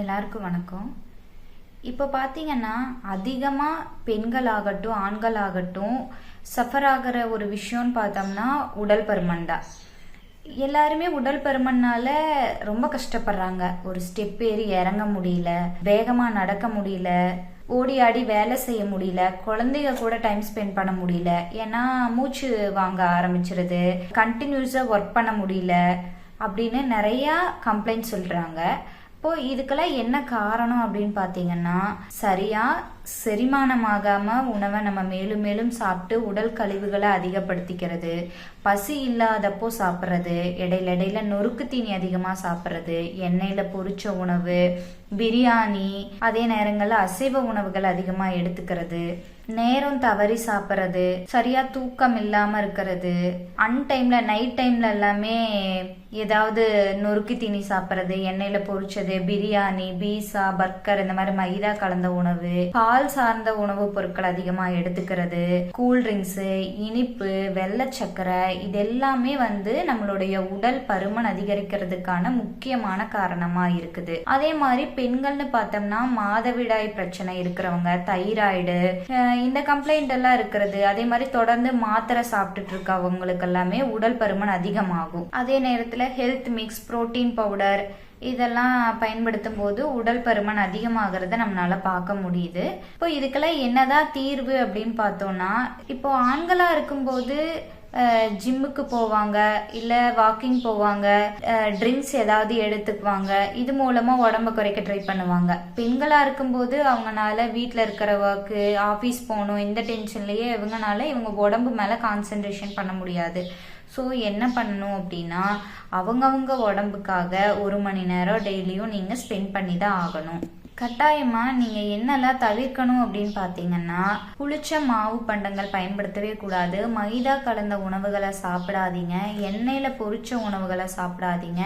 எல்லாருக்கும் வணக்கம். இப்போ பார்த்தீங்கன்னா அதிகமாக பெண்களாகட்டும் ஆண்களாகட்டும் சஃபர் ஆகிற ஒரு விஷயம்னு பார்த்தோம்னா உடல் பருமன் தான். எல்லாருமே உடல் பருமன்னால ரொம்ப கஷ்டப்படுறாங்க. ஒரு ஸ்டெப் ஏறி இறங்க முடியல வேகமாக நடக்க முடியல ஓடி ஆடி வேலை செய்ய முடியல குழந்தைங்க கூட டைம் ஸ்பெண்ட் பண்ண முடியல. ஏன்னா மூச்சு வாங்க ஆரம்பிச்சிருது. கண்டினியூஸாக ஒர்க் பண்ண முடியல அப்படின்னு நிறையா கம்ப்ளைண்ட் சொல்கிறாங்க இப்போ இதுக்கெல்லாம் என்ன காரணம் அப்படின்னு பார்த்தீங்கன்னா சரியா செரிமானமாகாம உணவை நம்ம மேலும் மேலும் சாப்பிட்டு உடல் கழிவுகளை அதிகப்படுத்திக்கிறது பசி இல்லாதப்போ சாப்பிட்றது இடையில இடையில நொறுக்கு தீனி அதிகமாக சாப்பிட்றது எண்ணெயில் பொரிச்ச உணவு பிரியாணி அதே நேரங்களில் அசைவ உணவுகள் அதிகமாக எடுத்துக்கிறது நேரம் தவறி சாப்பிட்றது சரியா தூக்கம் இல்லாம இருக்கிறது அன்டைம்ல நைட் டைம்ல எல்லாமே ஏதாவது நொறுக்கி தீனி சாப்பிட்றது எண்ணெயில பொரிச்சது பிரியாணி பீஸா பர்கர் இந்த மாதிரி மைதா கலந்த உணவு பால் சார்ந்த உணவுப் பொருட்கள் அதிகமா எடுத்துக்கிறது கூல்ட்ரிங்க்ஸ் இனிப்பு வெள்ளை சக்கரை இது எல்லாமே வந்து நம்மளுடைய உடல் பருமன் அதிகரிக்கிறதுக்கான முக்கியமான காரணமா இருக்குது. அதே மாதிரி பெண்கள்னு பார்த்தோம்னா மாதவிடாய் பிரச்சனை இருக்கிறவங்க தைராய்டு இந்த கம்ப்ளைண்ட் எல்லாம் இருக்கிறது. அதே மாதிரி தொடர்ந்து மாத்திரை சாப்பிட்டுட்டு இருக்கவங்களுக்கு எல்லாமே உடல் பருமன் அதிகமாகும். அதே நேரத்தில் ஹெல்த் மிக்ஸ் புரோட்டீன் பவுடர் இதெல்லாம் பயன்படுத்தும் போது உடல் பருமன் அதிகமாகிறத நம்மளால பார்க்க முடியுது. இப்போ இதுக்கெல்லாம் என்னதான் தீர்வு அப்படின்னு பார்த்தோம்னா இப்போ ஆண்களா இருக்கும்போது ஜிம்முக்கு போவாங்க இல்லை வாக்கிங் போவாங்க ட்ரிங்க்ஸ் ஏதாவது எடுத்துக்குவாங்க இது மூலமாக உடம்ப குறைக்க ட்ரை பண்ணுவாங்க. பெண்களாக இருக்கும்போது அவங்கனால வீட்டில் இருக்கிற ஒர்க்கு ஆஃபீஸ் போகணும் இந்த டென்ஷன்லேயே இவங்கனால இவங்க உடம்பு மேலே கான்சென்ட்ரேஷன் பண்ண முடியாது. ஸோ என்ன பண்ணணும் அப்படின்னா அவங்கவுங்க உடம்புக்காக ஒரு மணி நேரம் டெய்லியும் நீங்கள் ஸ்பெண்ட் பண்ணி தான் ஆகணும். கட்டாயமாக நீங்கள் என்னெல்லாம் தவிர்க்கணும் அப்படின்னு பார்த்தீங்கன்னா புளிச்ச மாவு பண்டங்கள் பயன்படுத்தவே கூடாது. மைதா கலந்த உணவுகளை சாப்பிடாதீங்க. எண்ணெயில் பொரிச்ச உணவுகளை சாப்பிடாதீங்க.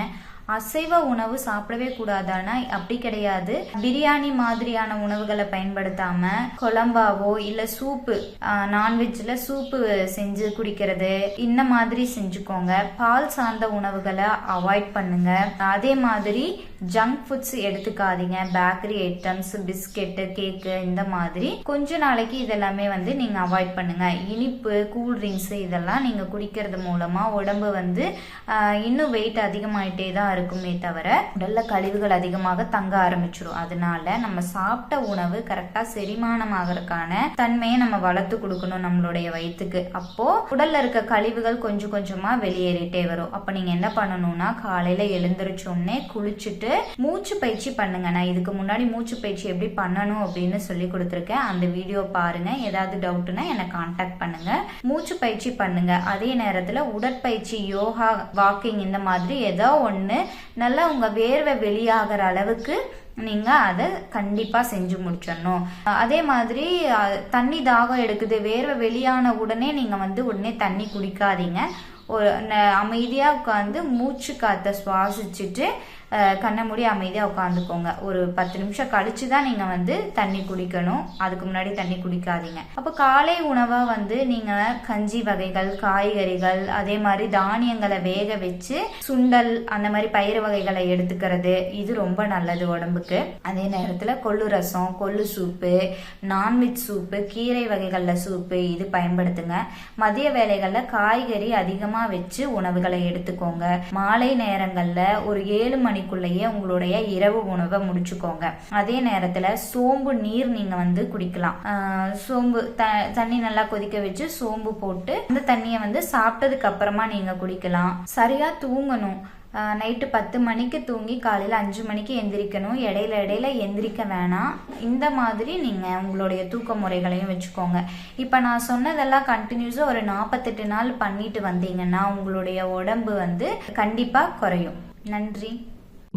அசைவ உணவு சாப்பிடவே கூடாதானா? அப்படி கிடையாது. பிரியாணி மாதிரியான உணவுகளை பயன்படுத்தாம குழம்பாவோ இல்ல சூப்பு நான்வெஜ்ல சூப்பு செஞ்சு குடிக்கிறது இந்த மாதிரி செஞ்சுக்கோங்க. பால் சார்ந்த உணவுகளை அவாய்ட் பண்ணுங்க. அதே மாதிரி ஜங்க் ஃபுட்ஸ் எடுத்துக்காதீங்க. பேக்கரி ஐட்டம்ஸ் பிஸ்கெட்டு கேக்கு இந்த மாதிரி கொஞ்ச நாளைக்கு இதெல்லாமே வந்து நீங்க அவாய்ட் பண்ணுங்க. இனிப்பு கூல்ட்ரிங்க்ஸ் இதெல்லாம் நீங்க குடிக்கிறது மூலமா உடம்பு வந்து இன்னும் வெயிட் அதிகமாயிட்டே தான் இருக்குமே தவிர உடல்ல கழிவுகள் அதிகமாக தங்க ஆரம்பிச்சிடும் அதனால நம்ம சாப்பிட்ட உணவு கரெக்டாக செரிமானம் ஆகிறதுக்கான தன்மையை நம்ம வளர்த்து கொடுக்கணும் நம்மளுடைய வயிற்றுக்கு அப்போ உடல்ல இருக்க கழிவுகள் கொஞ்சம் கொஞ்சமாக வெளியேறிட்டே வரும். அப்போ நீங்க என்ன பண்ணணும்னா காலையில எழுந்திரிச்சோடனே குளிச்சுட்டு மூச்சு பயிற்சி பண்ணுங்க. நான் இதுக்கு முன்னாடி மூச்சு பயிற்சி எப்படி பண்ணணும் அப்படின்னு சொல்லி கொடுத்துருக்கேன். அந்த வீடியோ பாருங்க. ஏதாவது டவுட்னா என்னை கான்டாக்ட் பண்ணுங்க. மூச்சு பயிற்சி பண்ணுங்க. அதே நேரத்தில் உடற்பயிற்சி யோகா வாக்கிங் இந்த மாதிரி ஏதோ ஒன்று நல்லா உங்கள் வேர்வை வெளியாகிற அளவுக்கு நீங்கள் அதை கண்டிப்பாக செஞ்சு முடிச்சிடணும். அதே மாதிரி தண்ணி தாகம் எடுக்குது வேர்வை வெளியான உடனே நீங்கள் வந்து உடனே தண்ணி குடிக்காதீங்க. ஒரு அமைதியாக உட்காந்து மூச்சு காற்றை சுவாசிச்சுட்டு கண்ணை மூடி அமைதியாக உட்காந்துக்கோங்க ஒரு பத்து நிமிஷம் கழிச்சு தான் நீங்கள் வந்து தண்ணி குடிக்கணும். அதுக்கு முன்னாடி தண்ணி குடிக்காதீங்க. அப்போ காலை உணவாக வந்து நீங்கள் கஞ்சி வகைகள் காய்கறிகள் அதே மாதிரி தானியங்களை வேக வச்சு சுண்டல் அந்த மாதிரி பயிறு வகைகளை எடுத்துக்கிறது. இது ரொம்ப நல்லது உடம்புக்கு. அதே நேரத்தில் கொள்ளு ரசம் கொள்ளு சூப்பு நான்வெஜ் சூப்பு கீரை வகைகளில் சூப்பு இது பயன்படுத்துங்க. மதிய வேலைகளில் காய்கறி அதிகமாக வச்சு உணவுகளை எடுத்துக்கோங்க. மாலை நேரங்களில் ஒரு ஏழு மணிக்குள்ளேயே உங்களுடைய இரவு உணவை முடிச்சுக்கோங்க. அதே நேரத்தில் சோம்பு நீர் நீங்கள் வந்து குடிக்கலாம். சோம்பு த தண்ணி நல்லா கொதிக்க வச்சு சோம்பு போட்டு அந்த தண்ணியை வந்து சாப்பிட்டதுக்கு அப்புறமா நீங்கள் குடிக்கலாம். சரியாக தூங்கணும். நைட்டு பத்து மணிக்கு தூங்கி காலையில் அஞ்சு மணிக்கு எந்திரிக்கணும். இடையில இடையில எந்திரிக்க வேணாம். இந்த மாதிரி நீங்கள் உங்களுடைய தூக்க முறைகளையும் வச்சுக்கோங்க. இப்போ நான் சொன்னதெல்லாம் கண்டினியூஸாக ஒரு நாற்பத்தெட்டு நாள் பண்ணிட்டு வந்தீங்கன்னா உங்களுடைய உடம்பு வந்து கண்டிப்பாக குறையும். நன்றி.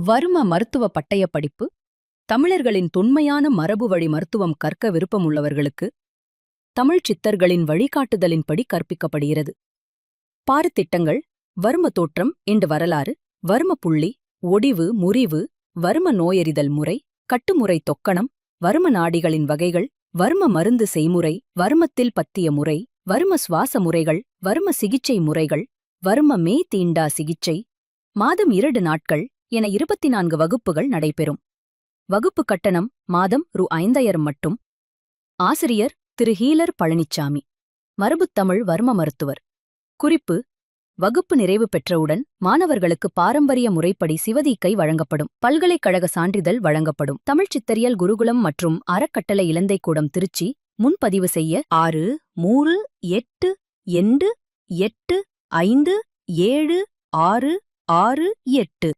வரும மருத்துவ பட்டய படிப்பு தமிழர்களின் தொன்மையான மரபு வழி மருத்துவம் கற்க விருப்பமுள்ளவர்களுக்கு தமிழ் சித்தர்களின் வழிகாட்டுதலின்படி கற்பிக்கப்படுகிறது. பாருத்திட்டங்கள் வரும தோற்றம் என்று வரலாறு வர்ம புள்ளி ஒடிவு முறிவு வர்ம நோயறிதல் முறை கட்டுமுறை தொக்கணம் வர்ம நாடிகளின் வகைகள் வர்ம மருந்து செய்முறை வர்மத்தில் பத்திய முறை வர்ம சுவாச முறைகள் வர்ம சிகிச்சை முறைகள் வர்ம மே தீண்டா சிகிச்சை மாதம் இரண்டு நாட்கள் என இருபத்தி நான்கு வகுப்புகள் நடைபெறும். வகுப்பு கட்டணம் மாதம் ரூ ஐந்தாயிரம் மட்டும். ஆசிரியர் திரு. ஹீலர் பழனிச்சாமி. மரபுத்தமிழ் வர்ம மருத்துவர். குறிப்பு வகுப்பு நிறைவு பெற்றவுடன் மாணவர்களுக்கு பாரம்பரிய முறைப்படி சிவதீக்கை வழங்கப்படும். பல்கலைக்கழக சான்றிதழ் வழங்கப்படும். தமிழ்ச் சித்தரியல் குருகுலம் மற்றும் அறக்கட்டளை இலந்தைக்கூடம் திருச்சி. முன்பதிவு செய்ய ஆறு மூன்று எட்டு எண்டு எட்டு ஐந்து ஏழு ஆறு ஆறு எட்டு.